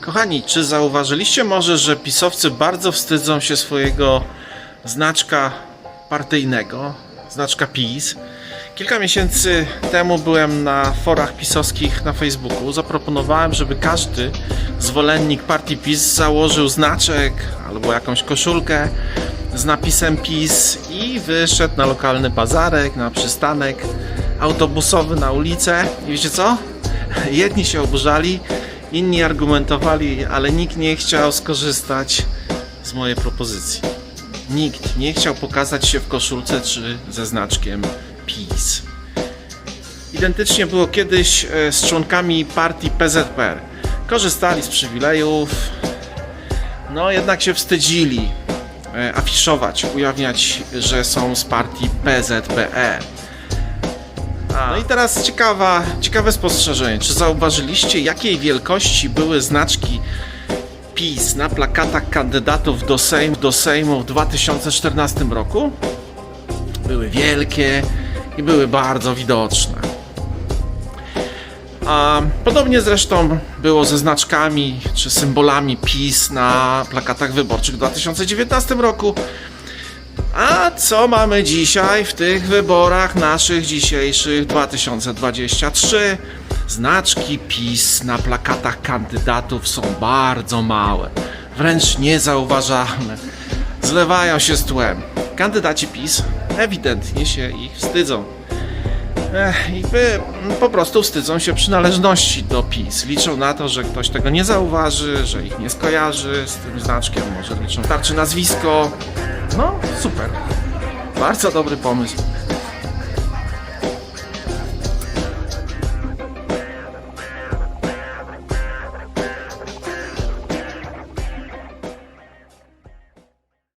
Kochani, czy zauważyliście może, że pisowcy bardzo wstydzą się swojego znaczka partyjnego, znaczka PiS? Kilka miesięcy temu byłem na forach pisowskich na Facebooku. Zaproponowałem, żeby każdy zwolennik partii PiS założył znaczek albo jakąś koszulkę z napisem PiS i wyszedł na lokalny bazarek, na przystanek autobusowy, na ulicę. I wiecie co? Jedni się oburzali, inni argumentowali, ale nikt nie chciał skorzystać z mojej propozycji. Nikt nie chciał pokazać się w koszulce czy ze znaczkiem PiS. Identycznie było kiedyś e, z członkami partii PZPR. Korzystali z przywilejów, no jednak się wstydzili e, afiszować, ujawniać, że są z partii PZPE. No i teraz ciekawa, ciekawe spostrzeżenie. Czy zauważyliście, jakiej wielkości były znaczki PiS na plakatach kandydatów do Sejmu, do Sejmu w 2014 roku? Były wielkie i były bardzo widoczne. A podobnie zresztą było ze znaczkami czy symbolami PiS na plakatach wyborczych w 2019 roku. A co mamy dzisiaj w tych wyborach naszych dzisiejszych 2023? Znaczki PiS na plakatach kandydatów są bardzo małe, wręcz niezauważalne. Zlewają się z tłem. Kandydaci PiS ewidentnie się ich wstydzą. Ech, I by po prostu wstydzą się przynależności do PiS. Liczą na to, że ktoś tego nie zauważy, że ich nie skojarzy z tym znaczkiem, może liczą tarczy nazwisko. No, super. Bardzo dobry pomysł.